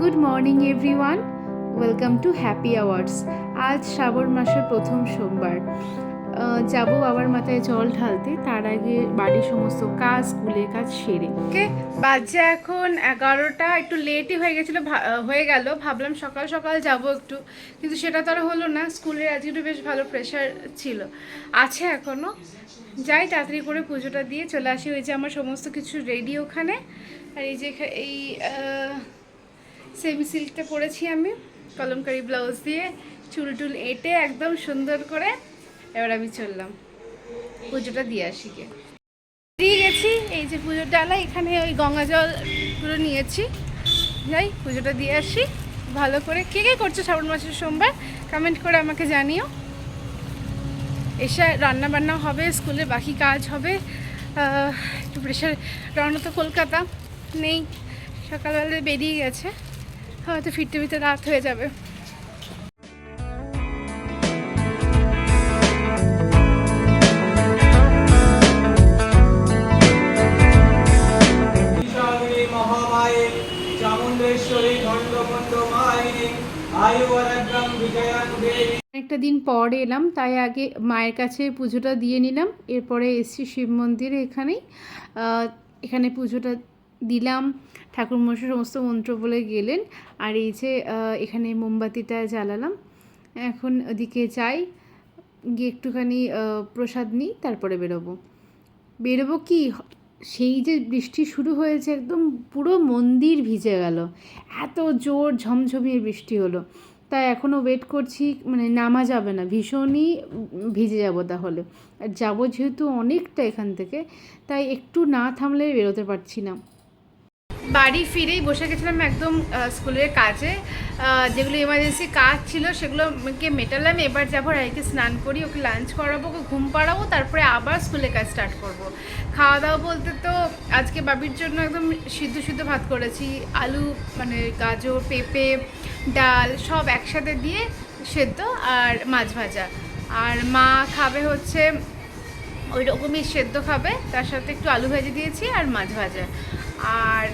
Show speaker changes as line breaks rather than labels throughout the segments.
Good morning everyone welcome to happy hours আজ শ্রাবণ মাসের প্রথম সোমবার। যাব বাবার মাথায় জল ঢালতে, তার আগে বাড়ির সমস্ত কাজ, স্কুলের কাজ সেরে। ওকে? বাজে এখন এগারোটা, একটু লেটই হয়ে গেছিল হয়ে গেল। ভাবলাম সকাল সকাল যাব একটু, কিন্তু সেটা তো আর হলো না। স্কুলের আজকে একটু বেশ ভালো প্রেশার ছিল। আছে এখনও যাই তাড়াতাড়ি করে পুজোটা দিয়ে চলে আসি। ওই যে আমার সমস্ত কিছু রেডি ওখানে। আর এই যে এই সেমি সিল্কটা পরেছি আমি, কলমকারি ব্লাউজ দিয়ে, চুল টুল এঁটে একদম সুন্দর করে এবার আমি চললাম। পুজোটা দিয়ে আসি গে দিয়ে গেছি, এই যে পুজোর ডালা, এখানে ওই গঙ্গা জলগুলো নিয়েছি। যাই, পুজোটা দিয়ে আসি। ভালো করে, কে কে করছ শ্রাবণ মাসের সোমবার কমেন্ট করে আমাকে জানিও। এসে রান্না বান্না হবে, স্কুলে বাকি কাজ হবে একটু প্রেশার রওনা তো কলকাতা নেই সকালবেলা বেরিয়ে গেছে। হয়তো ফিরতে ফিরতে রাত হয়ে যাবে। একটা দিন পর এলাম তাই আগে মায়ের কাছে পুজোটা দিয়ে নিলাম। এরপরে এসছি শিব মন্দিরে এখানেই। এখানে পুজোটা দিলাম। ঠাকুর মশাই সমস্ত মন্ত্র বলে গেলেন। আর এই যে এখানে মোমবাতিটা জ্বালালাম। এখন ওদিকে যাই, গিয়ে একটুখানি প্রসাদ নিই, তারপরে বেরোবো। বেরোবো কি? সেই যে বৃষ্টি শুরু হয়েছে একদম, পুরো মন্দির ভিজে গেল। এত জোর ঝমঝমিয়ে বৃষ্টি হলো। তাই এখনও ওয়েট করছি মানে নামা যাবে না। ভীষণই ভিজে যাব তাহলে। আর যাব যেহেতু অনেকটা এখান থেকে, তাই একটু না থামলে বেরোতে পারছি না। বাড়ি ফিরেই বসে গেছিলাম একদম স্কুলের কাজে। যেগুলো এমার্জেন্সি কাজ ছিল সেগুলোকে মেটালাম। এবার যাব রাইকে স্নান করি, ওকে লাঞ্চ করাবো, ওকে ঘুম পাড়াবো, তারপরে আবার স্কুলের কাজ স্টার্ট করব। খাওয়া দাওয়া বলতে তো আজকে বাবির জন্য একদম সিদ্ধ সিদ্ধ ভাত করেছি। আলু মানে গাজর, পেঁপে, ডাল সব একসাথে দিয়ে সেদ্ধ আর মাছ ভাজা। আর মা খাবে হচ্ছে ওই রকমই সেদ্ধ খাবে, তার সাথে একটু আলু ভেজে দিয়েছি আর মাছ ভাজা। আর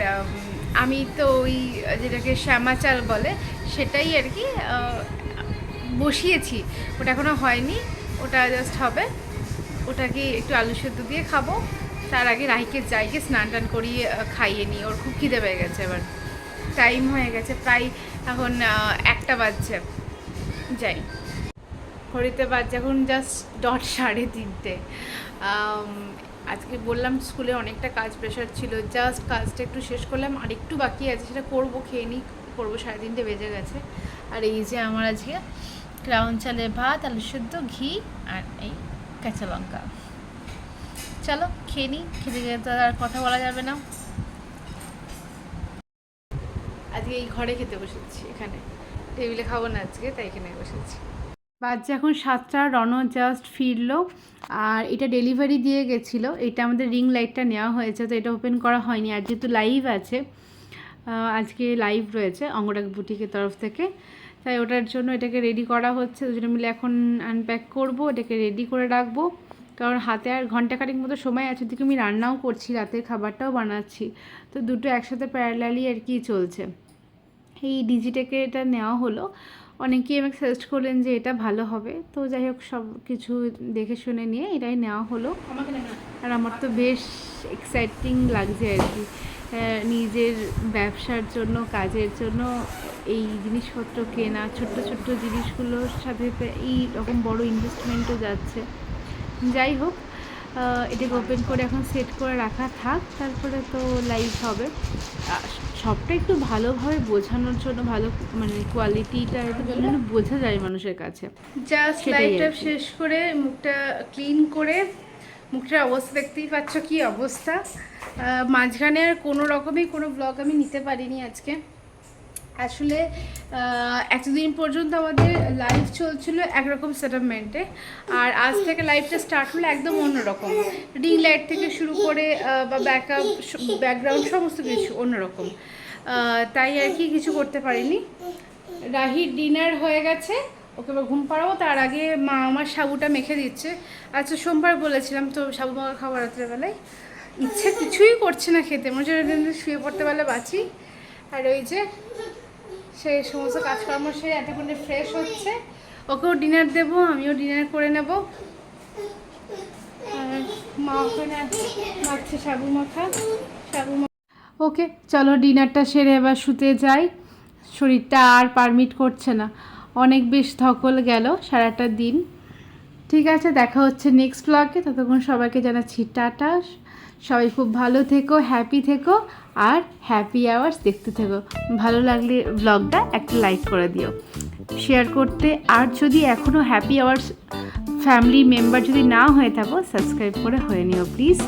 আমি তো ওই যেটাকে শ্যামা চাল বলে, সেটাই আর কি বসিয়েছি। ওটা এখনও হয়নি, ওটা জাস্ট হবে। ওটাকে একটু আলু সেদ্ধ দিয়ে খাব। তার আগে রাহিকে যাইকে স্নান টান করিয়ে খাইয়ে নিই। ওর খুব খিদে পেয়ে গেছে এবার। টাইম হয়ে গেছে প্রায় এখন একটা বাজছে। যাই। ঘড়িতে বাজছে এখন জাস্ট ডট সাড়ে তিনটে। আজকে বললাম স্কুলে অনেকটা কাজ প্রেশার ছিল। জাস্ট কাজটা একটু শেষ করলাম, আর একটু বাকি আছে সেটা করব, খেয়ে নিই করব সাড়ে তিনটে বেজে গেছে। আর এই যে আমার আজকে ক্রাউন চালের ভাত, আলু সেদ্ধ, ঘি, আর এই কাঁচা লঙ্কা। চলো, খেয়ে নিই, খেতে গেলে তো আর কথা বলা যাবে না। আজকে এই ঘরে খেতে বসেছি, এখানে। টেবিলে খাব না আজকে, তাই এখানে বসেছি। বাজছে এখন সাতটা রণ জাস্ট ফিরলো। আর এটা ডেলিভারি দিয়ে গেছিল। এটা আমাদের রিং লাইটটা নেওয়া হয়েছে, তো এটা ওপেন করা হয়নি। আর যেহেতু লাইভ আছে আজকে লাইভ রয়েছে অঙ্গরাগ বুটিকের তরফ থেকে। তাই ওটার জন্য এটাকে রেডি করা হচ্ছে। দুজনে মিলে এখন আনপ্যাক করব, এটাকে রেডি করে রাখব। কারণ হাতে আর ঘণ্টা খানিক মতো সময় আছে। ওদিকে আমি রান্নাও করছি, রাতের খাবারটাও বানাচ্ছি। তো দুটো একসাথে প্যারালালি আর কি চলছে। এই ডিজিটেকে এটা নেওয়া হলো। অনেকেই আমাকে সাজেস্ট করলেন যে এটা ভালো হবে। তো যাই হোক সব কিছু দেখে শুনে নিয়ে এটাই নেওয়া হলো। আর আমার তো বেশ এক্সাইটিং লাগছে আর কি। নিজের ব্যবসার জন্য কাজের জন্য এই জিনিসপত্র কেনা ছোট্ট ছোট্ট জিনিসগুলোর সাথে এই রকম বড় ইনভেস্টমেন্টও যাচ্ছে। যাই হোক এটাকে ওপেন করে এখন সেট করে রাখা থাক তারপরে তো লাইভ হবে। সবটা একটু ভালোভাবে বোঝানোর জন্য ভালো মানে কোয়ালিটিটা একটু যেন বোঝা যায় মানুষের কাছে। জাস্ট লাইভটা শেষ করে মুখটা ক্লিন করে মুখটার অবস্থা দেখতেই পাচ্ছ কি অবস্থা। মাঝখানে আর কোনো রকমই কোনো ব্লগ আমি নিতে পারিনি আজকে। আসলে এতদিন পর্যন্ত আমাদের লাইফ চলছিল একরকম সেটেলমেন্টে আর আজ থেকে লাইফটা স্টার্ট হলো একদম অন্যরকম। রিং লাইট থেকে শুরু করে বা ব্যাকআপ ব্যাকগ্রাউন্ড সমস্ত কিছু অন্যরকম। তাই আর কি কিছু করতে পারিনি। রাহির ডিনার হয়ে গেছে, ওকে এবার ঘুম পাড়াবো, তার আগে মা আমার সাবুটা মেখে দিচ্ছে। আচ্ছা সোমবার বলেছিলাম তো সাবু মাখা খাব রাত্রেবেলায়। ইচ্ছে কিছুই করছে না খেতে, মনে হচ্ছে শুয়ে পড়তে পারলে বাঁচি। আর ওই যে সে সমস্ত কাজকর্ম সে এতক্ষণে ফ্রেশ হচ্ছে। ওকেও ডিনার দেবো, আমিও ডিনার করে নেব। মা ওখানে মাখা ওকে, চলো ডিনারটা সেরে এবার শুতে যাই। শরীরটা আর পারমিট করছে না। অনেক বেশ ধকল গেল সারাটা দিন। ঠিক আছে, দেখা হচ্ছে নেক্সট ব্লগে ততক্ষণ সবাইকে জানাচ্ছি টাটা। সবাই খুব ভালো থেকো হ্যাপি থেকো আর হ্যাপি আওয়ার্স দেখতে থেকো। ভালো লাগলে ব্লগটা একটা লাইক করে দিও। শেয়ার করতে আর যদি এখনও হ্যাপি আওয়ার্স ফ্যামিলি মেম্বার যদি না হয়ে থাকো সাবস্ক্রাইব করে হয়ে নিও প্লিজ